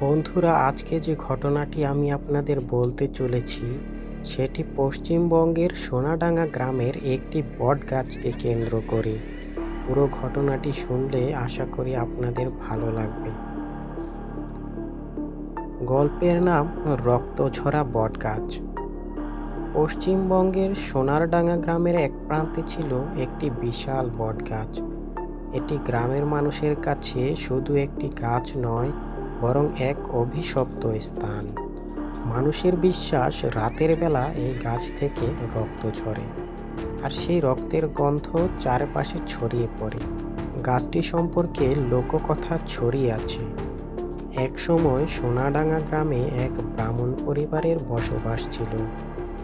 বন্ধুরা, আজকে যে ঘটনাটি আমি আপনাদের বলতে চলেছি, সেটি পশ্চিমবঙ্গের সোনাডাঙ্গা গ্রামের একটি বট গাছকে কেন্দ্র করে। পুরো ঘটনাটি শুনলে আশা করি আপনাদের ভালো লাগবে। গল্পের নাম রক্তঝরা বট গাছ পশ্চিমবঙ্গের সোনারডাঙ্গা গ্রামের এক প্রান্তে ছিল একটি বিশাল বট গাছ এটি গ্রামের মানুষের কাছে শুধু একটি গাছ নয় বরং এক অভিশপ্ত স্থান। মানুষের বিশ্বাস রাতের বেলা এই গাছ থেকে রক্ত ঝরে, আর সেই রক্তের গন্ধ চারপাশে ছড়িয়ে পড়ে। গাছটি সম্পর্কে লোককথা ছড়িয়ে আছে। এক সময় সোনাডাঙ্গা গ্রামে এক ব্রাহ্মণ পরিবারের বসবাস ছিল।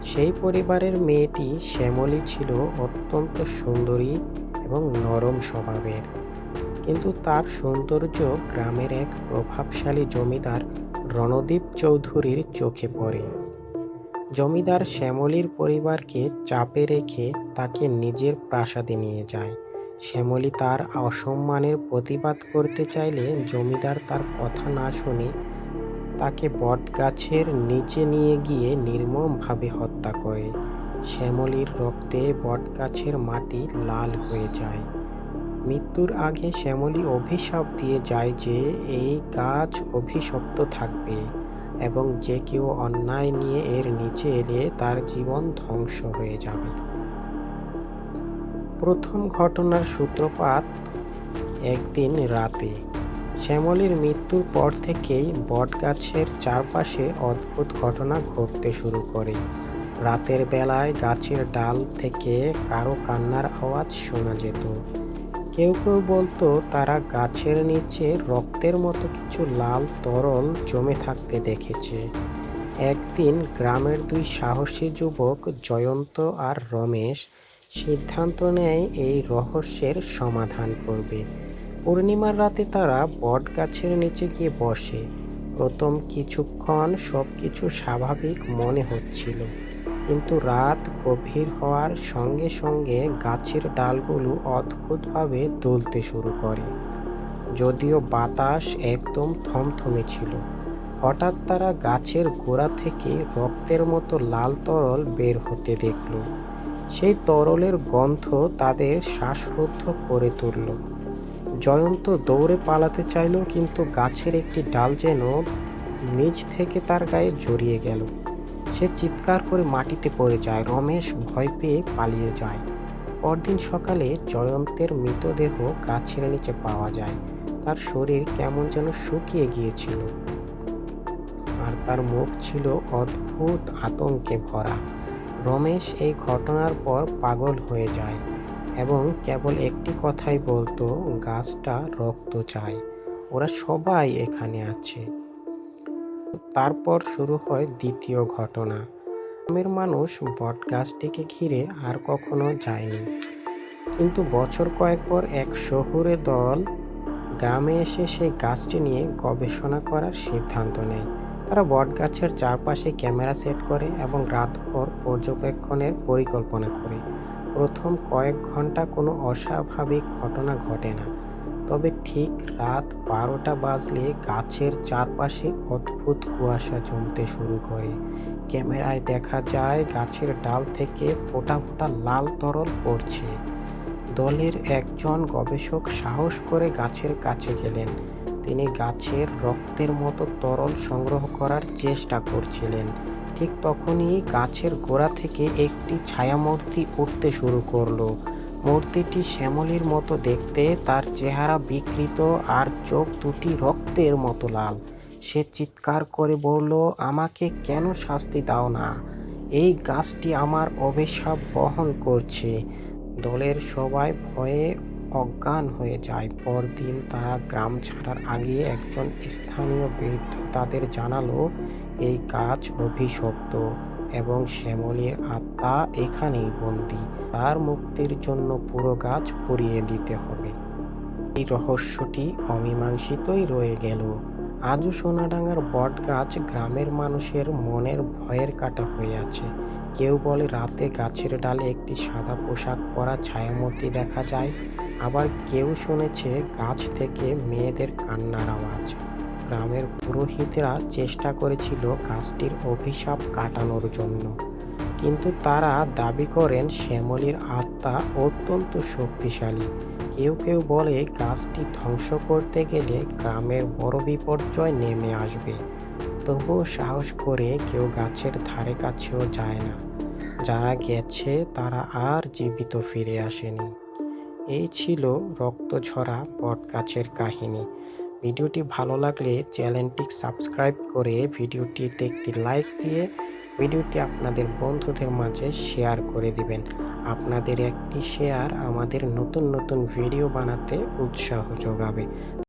সেই পরিবারের মেয়েটি শ্যামলী ছিল অত্যন্ত সুন্দরী এবং নরম স্বভাবের। কিন্তু তার সৌন্দর্য গ্রামের এক প্রভাবশালী জমিদার রণদীপ চৌধুরীর চোখে পড়ে। জমিদার শ্যামলীর পরিবারকে চাপে রেখে তাকে নিজের প্রাসাদে নিয়ে যায়। শ্যামলী তার অসম্মানের প্রতিবাদ করতে চাইলে জমিদার তার কথা না শুনে তাকে বটগাছের নিচে নিয়ে গিয়ে নির্মমভাবে হত্যা করে। শ্যামলীর রক্তে বটগাছের মাটি লাল হয়ে যায়। মৃত্যুর আগে শ্যামলী অভিশাপ দিয়ে যায় যে এই গাছ অভিশপ্ত থাকবে এবং যে কেউ অন্যায় নিয়ে এর নিচে এলে তার জীবন ধ্বংস হয়ে যাবে। প্রথম ঘটনার সূত্রপাত একদিন রাতে। শ্যামলীর মৃত্যুর পর থেকেই বটগাছের চারপাশে অদ্ভুত ঘটনা ঘটতে শুরু করে। রাতের বেলায় গাছের ডাল থেকে কারও কান্নার আওয়াজ শোনা যেত। কেউ কেউ বলতো তারা গাছের নিচে রক্তের মতো কিছু লাল তরল জমে থাকতে দেখেছে। একদিন গ্রামের দুই সাহসী যুবক জয়ন্ত আর রমেশ সিদ্ধান্ত নেয় এই রহস্যের সমাধান করবে। পূর্ণিমার রাতে তারা বট গাছের নিচে গিয়ে বসে। প্রথম কিছুক্ষণ সব কিছু স্বাভাবিক মনে হচ্ছিল। কিন্তু রাত গভীর হওয়ার সঙ্গে সঙ্গে গাছের ডালগুলো অদ্ভুতভাবে দুলতে শুরু করে। যদিও বাতাস একদম থমথমে ছিল। হঠাৎ তারা গাছের গোড়া থেকে রক্তের মতো লাল তরল বের হতে দেখল। সেই তরলের গন্ধ তাদের শ্বাসরুদ্ধ করে তুলল। জয়ন্ত দৌড়ে পালাতে চাইল, কিন্তু গাছের একটি ডাল যেন নিচ থেকে তার গায়ে জড়িয়ে গেল। সে চিৎকার করে মাটিতে পড়ে যায়। রমেশ ভয় পেয়ে পালিয়ে যায়। পরদিন সকালে জয়ন্তের মৃতদেহ গাছের নিচে পাওয়া যায়। তার শরীর কেমন যেন শুকিয়ে গিয়েছিল। আর তার মুখ ছিল অদ্ভুত আতঙ্কে ভরা। রমেশ এই ঘটনার পর পাগল হয়ে যায় এবং কেবল একটি কথাই বলতো, গাছটা রক্ত চায়। ওরা সবাই এখানে আছে। তারপর শুরু হয় দ্বিতীয় ঘটনা। গ্রামের মানুষ বট গাছটিকে ঘিরে আর কখনো যায়নি। কিন্তু বছর কয়েক পর এক শহুরে দল গ্রামে এসে সেই গাছটি নিয়ে গবেষণা করার সিদ্ধান্ত নেয়। তারা বট গাছের চারপাশে ক্যামেরা সেট করে এবং রাতভর পর্যবেক্ষণের পরিকল্পনা করে। প্রথম কয়েক ঘণ্টা কোনো অস্বাভাবিক ঘটনা ঘটে না। তবে ঠিক রাত বারোটা বাজলে গাছের চারপাশে অদ্ভুত কুয়াশা জমতে শুরু করে। ক্যামেরায় দেখা যায় গাছের ডাল থেকে ফোটা ফোটা লাল তরল পড়ছে। দলের একজন গবেষক সাহস করে গাছের কাছে গেলেন। তিনি গাছের রক্তের মতো তরল সংগ্রহ করার চেষ্টা করছিলেন। ঠিক তখনই গাছের গোড়া থেকে একটি ছায়ামূর্তি উঠতে শুরু করল। মূর্তিটি শ্যামলীর মতো দেখতে, তার চেহারা বিকৃত আর চোখ দুটি রক্তের মতো লাল। সে চিৎকার করে বলল, আমাকে কেন শাস্তি দাও না? এই গাছটি আমার অভিশাপ বহন করছে। দলের সবাই ভয়ে অজ্ঞান হয়ে যায়। পরদিন তারা গ্রাম ছাড়ার আগে একজন স্থানীয় বৃদ্ধ তাদের জানালো, এই গাছ অভিশপ্ত এবং শ্যামলীর আত্মা এখানেই বন্দি। তার মুক্তির জন্য পুরো গাছ পুড়িয়ে দিতে হবে। এই রহস্যটি অমীমাংসিতই রয়ে গেল। আজও সোনাডাঙ্গার বট গাছ গ্রামের মানুষের মনের ভয়ের কাটা হয়ে আছে। কেউ বলে রাতে গাছের ডালে একটি সাদা পোশাক পরা ছায়ামূর্তি দেখা যায়। আবার কেউ শুনেছে গাছ থেকে মেয়েদের কান্নার আওয়াজ। গ্রামের পুরোহিতরা চেষ্টা করেছিল গাছটির অভিশাপ কাটানোর জন্য। কিন্তু তারা দাবি করেন শ্যামলীর আত্মা অত্যন্ত শক্তিশালী। কেউ কেউ বলে গাছটি ধ্বংস করতে গেলে গ্রামের বড় বিপর্যয় নেমে আসবে। তবুও সাহস করে কেউ গাছের ধারে কাছেও যায় না। যারা গেছে, তারা আর জীবিত ফিরে আসেনি। এই ছিল রক্তঝরা বটগাছের কাহিনী। ভিডিওটি ভালো লাগলে চ্যানেলটি সাবস্ক্রাইব করে ভিডিওটিতে একটি লাইক দিয়ে ভিডিওটি আপনাদের বন্ধুদের মাঝে শেয়ার করে দিবেন। আপনাদের একটি শেয়ার আমাদের নতুন নতুন ভিডিও বানাতে উৎসাহ যোগাবে।